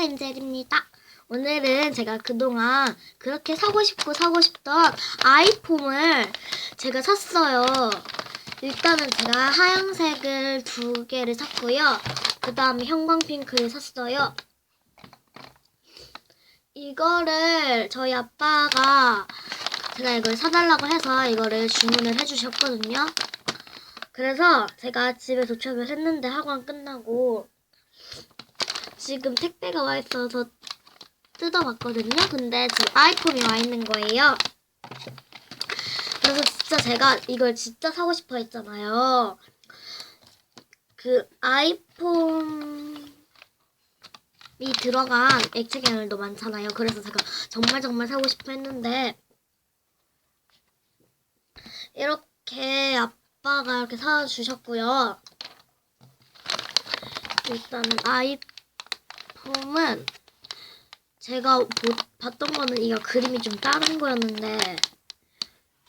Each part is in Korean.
엔젤입니다. 오늘은 제가 그동안 그렇게 사고 싶고 사고 싶던 아이폼을 제가 샀어요. 일단은 제가 하얀색을 두 개를 샀고요. 그 다음에 형광핑크를 샀어요. 이거를 저희 아빠가 제가 이걸 사달라고 해서 이거를 주문을 해주셨거든요. 그래서 제가 집에 도착을 했는데 학원 끝나고 지금 택배가 와 있어서 뜯어봤거든요. 근데 지금 아이폰이 와 있는 거예요. 그래서 진짜 제가 이걸 진짜 사고 싶어 했잖아요. 그 아이폰이 들어간 액체 계열도 많잖아요. 그래서 제가 정말 정말 사고 싶어 했는데 이렇게 아빠가 이렇게 사주셨고요. 일단은 아이 폰은 제가 보- 봤던 거는 이거 그림이 좀 다른 거였는데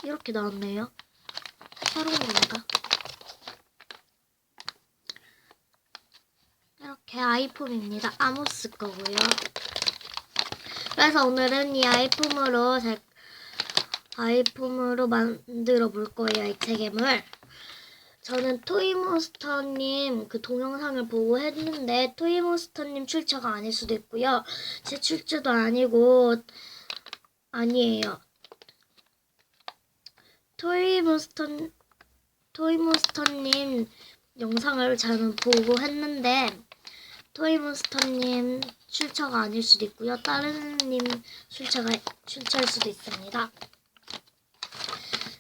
이렇게 나왔네요. 새로운 건가? 이렇게 아이폰입니다. 아모스 거고요. 그래서 오늘은 이 아이폰으로 제 아이폰으로 만들어 볼 거예요. 액체괴물. 저는 토이몬스터님 그 동영상을 보고 했는데 토이몬스터님 출처가 아닐 수도 있고요. 제 출처도 아니고 아니에요. 토이몬스터 토이몬스터님 영상을 저는 보고 했는데 토이몬스터님 출처가 아닐 수도 있고요. 다른 님 출처가 출처일 수도 있습니다.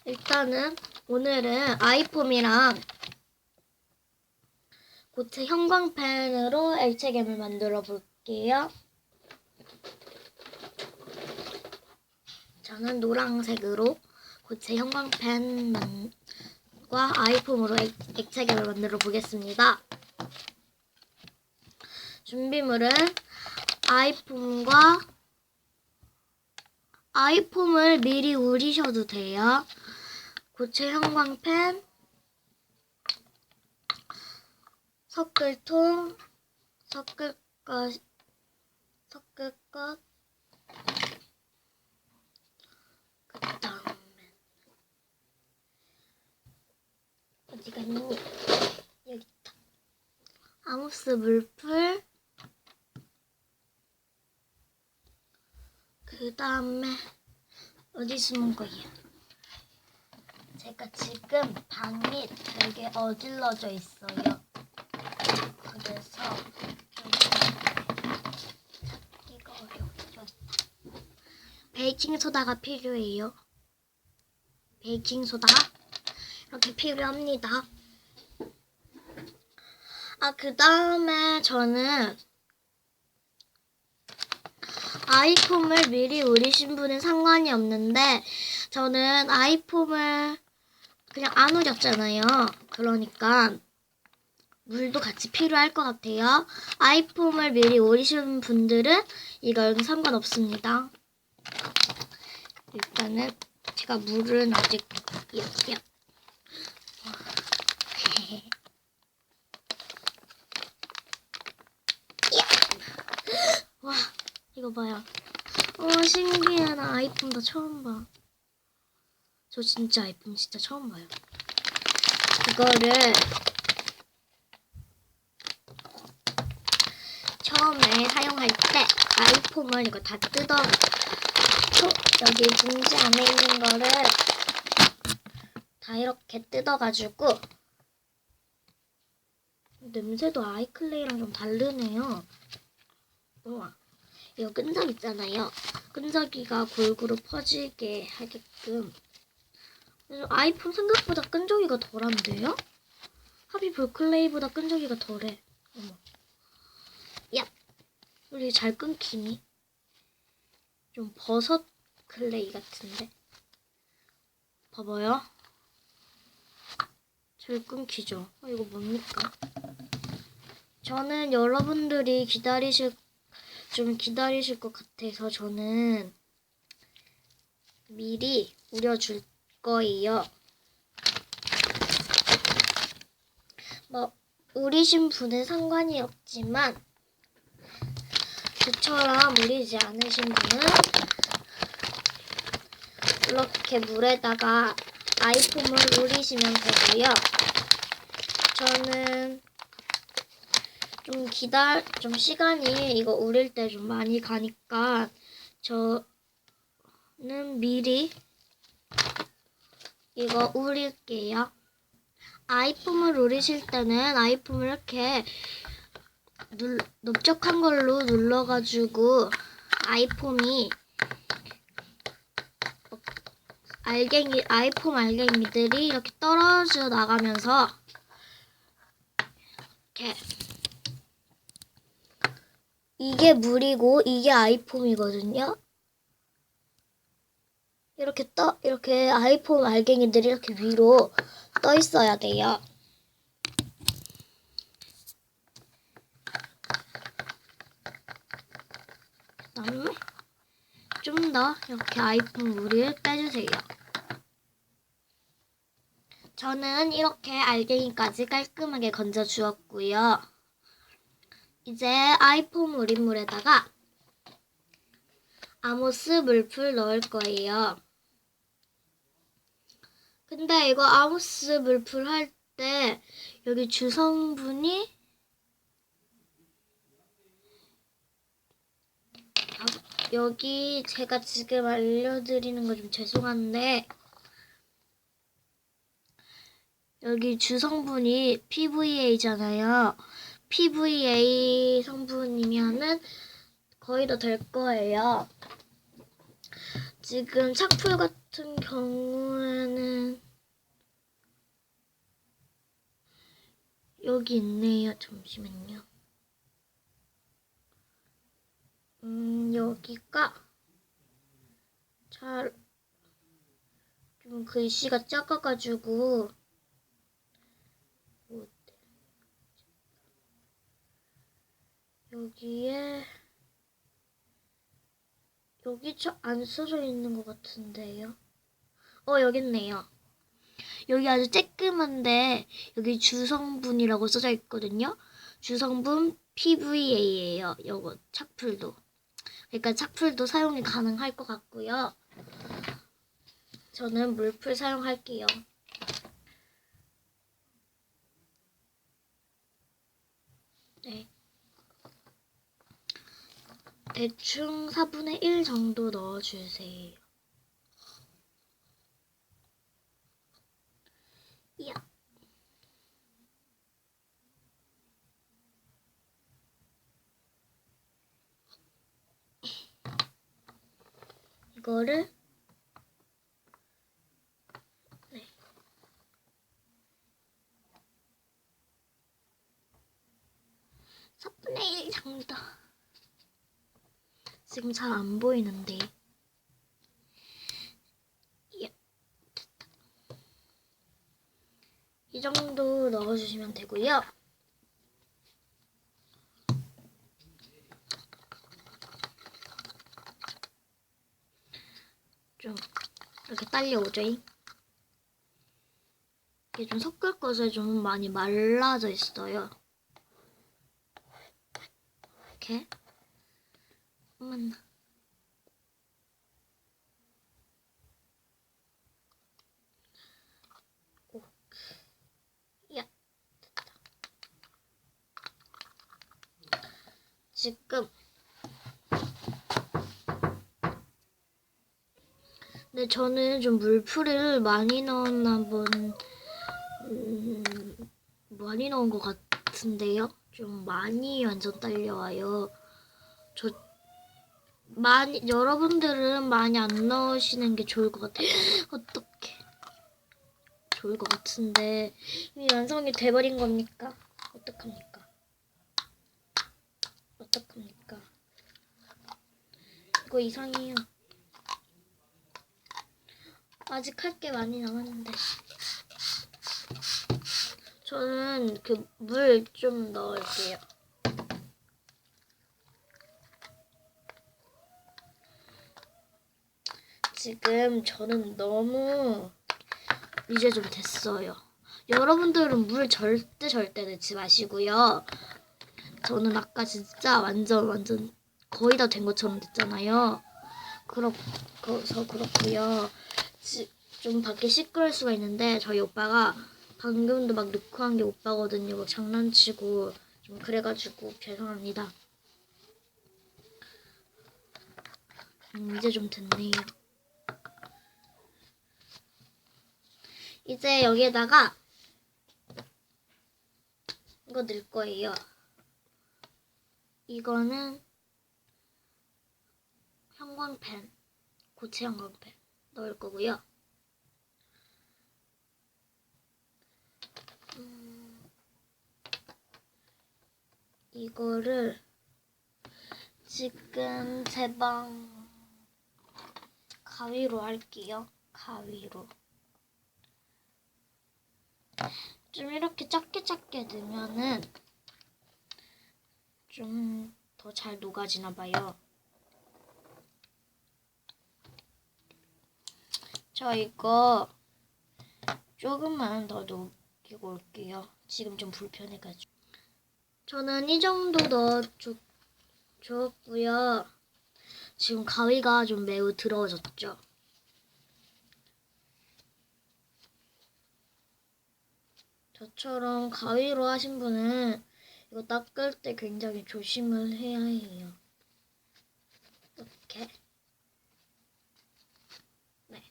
일단은 오늘은 아이폼이랑 고체 형광펜으로 액체괴물 만들어 볼게요. 저는 노란색으로 고체 형광펜과 아이폼으로 액, 액체괴물 만들어 보겠습니다. 준비물은 아이폼과 아이폼을 미리 우리셔도 돼요. 고체 형광펜, 섞을통, 섞을 것, 섞을 것, 그 다음에 어디가 있니? 여기 있다. 아모스 물풀, 그 다음에 어디 숨은 거예요? 제가 지금 방이 되게 어질러져 있어요. 그래서 찾기가 어려워졌다. 베이킹 소다가 필요해요. 베이킹 소다 이렇게 필요합니다. 아, 그 다음에 저는 아이폼을 미리 우리신 분은 상관이 없는데 저는 아이폼을 그냥 안 우렸잖아요. 그러니까 물도 같이 필요할 것 같아요. 아이폼을 미리 우리신 분들은 이건 상관없습니다. 일단은 제가 물은 아직 야, 야. 와 이거 봐요. 어 신기해 나 아이폰 다 처음 봐. 저 진짜 아이폰 진짜 처음 봐요. 이거를 처음에 사용할 때 아이폰을 이거 다 뜯어 또 여기 봉지 안에 있는 거를 다 이렇게 뜯어가지고 냄새도 아이클레이랑 좀 다르네요. 우와. 이거 끈적 있잖아요. 끈적이가 골고루 퍼지게 하게끔. 아이폰 생각보다 끈적이가 덜한데요? 하비 볼클레이보다 끈적이가 덜해. 어머. 야! 우리 잘 끊기니? 좀 버섯 클레이 같은데? 봐봐요. 잘 끊기죠? 어, 이거 뭡니까? 저는 여러분들이 기다리실 좀 기다리실 것 같아서 저는 미리 우려줄 거예요. 뭐 우리신 분은 상관이 없지만 저처럼 물이지 않으신 분은 이렇게 물에다가 아이폼을 우리시면 되고요. 저는 좀 기다 좀 시간이 이거 우릴 때 좀 많이 가니까 저는 미리 이거 우릴게요. 아이폼을 우리실 때는 아이폼을 이렇게 눌, 넓적한 걸로 눌러가지고 아이폼이 어, 알갱이 아이폼 알갱이들이 이렇게 떨어져 나가면서 이렇게 이게 물이고 이게 아이폼이거든요. 이렇게 떠 이렇게 아이폰 알갱이들이 이렇게 위로 떠 있어야 돼요. 그다음에 좀 더 이렇게 아이폰 물을 빼주세요. 저는 이렇게 알갱이까지 깔끔하게 건져 주었고요. 이제 아이폰 우린물에다가 아모스 물풀 넣을 거예요. 근데 이거 아모스 물풀 할 때 여기 주성분이 여기 제가 지금 알려드리는 거 좀 죄송한데 여기 주성분이 PVA잖아요. PVA 성분이면은 거의 다 될 거예요. 지금 착풀 같은 경우에는 여기 있네요. 잠시만요. 음, 여기가 잘, 좀 글씨가 작아가지고, 뭐, 여기에, 여기 저안 써져 있는 것 같은데요. 어, 여기 있네요. 여기 아주 쬐끔한데, 여기 주성분이라고 써져 있거든요. 주성분 PVA예요. 요거 착풀도. 그러니까 착풀도 사용이 가능할 것 같고요. 저는 물풀 사용할게요. 네. 대충 4분의 1 정도 넣어주세요. 이야. 이거를 네. 사분의1 정도 지금 잘 안 보이는데 됐다. 이 정도 넣어주시면 되고요. 좀 이렇게 딸려오죠. 이게 좀 섞을 것에 좀 많이 말라져 있어요. 이렇게 한번 오. 야. 지금 근데 저는 좀 물풀을 많이 넣었나 본, 음, 많이 넣은 것 같은데요? 좀 많이 완전 딸려와요. 저, 많이, 여러분들은 많이 안 넣으시는 게 좋을 것 같아요. 어떡해. 좋을 것 같은데, 이미 완성이 돼버린 겁니까? 어떡합니까? 어떡합니까? 이거 이상해요. 아직 할 게 많이 남았는데. 저는 그 물 좀 넣을게요. 지금 저는 너무 이제 좀 됐어요. 여러분들은 물 절대 절대 넣지 마시고요. 저는 아까 진짜 완전 완전 거의 다 된 것처럼 됐잖아요. 그렇, 그래서 그렇고요. 지- 좀 밖에 시끄러울 수가 있는데 저희 오빠가 방금도 막 넣고 한 게 오빠거든요. 막 장난치고 좀 그래가지고 죄송합니다. 음, 이제 좀 됐네요. 이제 여기에다가 이거 넣을 거예요. 이거는 형광펜, 고체 형광펜 넣을 거고요. 음, 이거를 지금 제방 가위로 할게요. 가위로. 좀 이렇게 작게 작게 넣으면은 좀 더 잘 녹아지나 봐요. 저 이거 조금만 더 녹이고 올게요. 지금 좀 불편해가지고. 저는 이 정도 넣어줬, 줬고요. 지금 가위가 좀 매우 더러워졌죠. 저처럼 가위로 하신 분은 이거 닦을 때 굉장히 조심을 해야 해요. 이렇게. 네.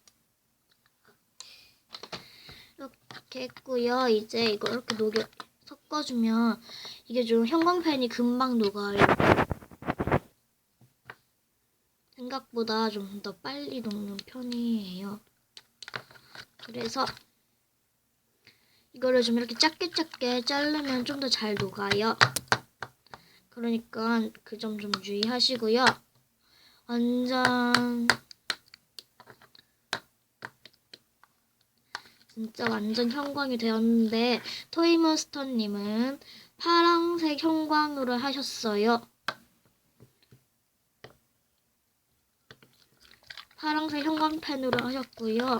이렇게 했고요. 이제 이거 이렇게 녹여 섞어주면 이게 좀 형광펜이 금방 녹아요. 생각보다 좀 더 빨리 녹는 편이에요. 그래서 이거를 좀 이렇게 작게 작게 자르면 좀 더 잘 녹아요. 그러니까 그 점 좀 주의하시고요. 완전 진짜 완전 형광이 되었는데 토이몬스터님은 파랑색 형광으로 하셨어요. 파랑색 형광펜으로 하셨고요.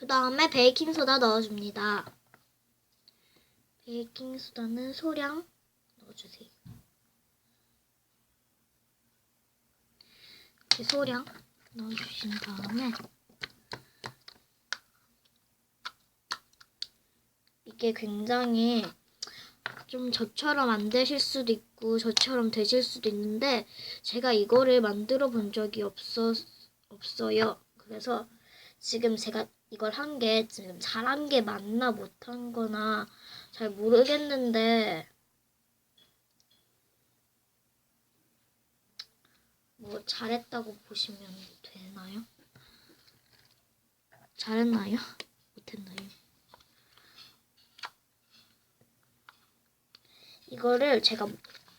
그 다음에 베이킹소다 넣어줍니다. 베이킹소다는 소량 넣어주세요. 이렇게 소량 넣어주신 다음에 이게 굉장히 좀 저처럼 안 되실 수도 있고 저처럼 되실 수도 있는데 제가 이거를 만들어 본 적이 없어 없어요. 그래서 지금 제가 이걸 한 게 지금 잘한 게 맞나 못한 거나 잘 모르겠는데 뭐 잘했다고 보시면 되나요? 잘했나요? 못했나요? 이거를 제가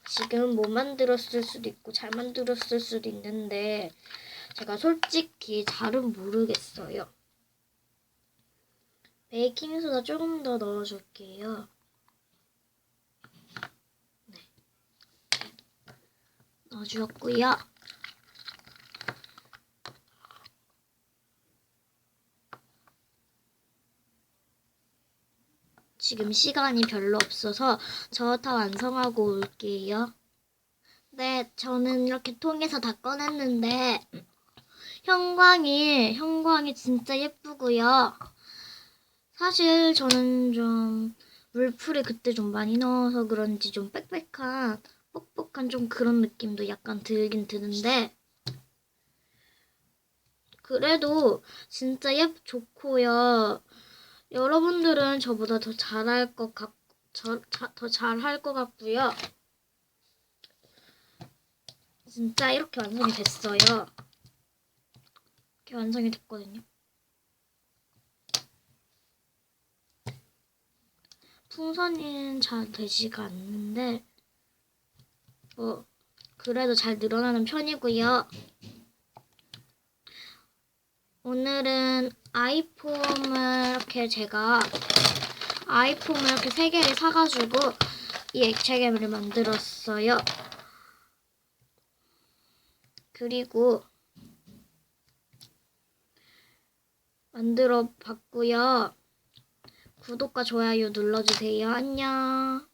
지금 못 만들었을 수도 있고 잘 만들었을 수도 있는데 제가 솔직히 잘은 모르겠어요. 베이킹소다 조금 더 넣어줄게요. 네. 넣어주었고요. 지금 시간이 별로 없어서 저 다 완성하고 올게요. 네, 저는 이렇게 통에서 다 꺼냈는데 형광이 형광이 진짜 예쁘고요. 사실 저는 좀 물풀을 그때 좀 많이 넣어서 그런지 좀 빽빽한 뻑뻑한 좀 그런 느낌도 약간 들긴 드는데 그래도 진짜 예 좋고요. 여러분들은 저보다 더 잘할 것 같, 저, 더 잘할 것 같고요. 진짜 이렇게 완성이 됐어요. 이렇게 완성이 됐거든요. 풍선이 잘 되지가 않는데 뭐 그래도 잘 늘어나는 편이고요. 오늘은 아이폼을 이렇게 제가 아이폼을 이렇게 세 개를 사가지고 이 액체괴물을 만들었어요. 그리고 만들어 봤고요. 구독과 좋아요 눌러주세요. 안녕.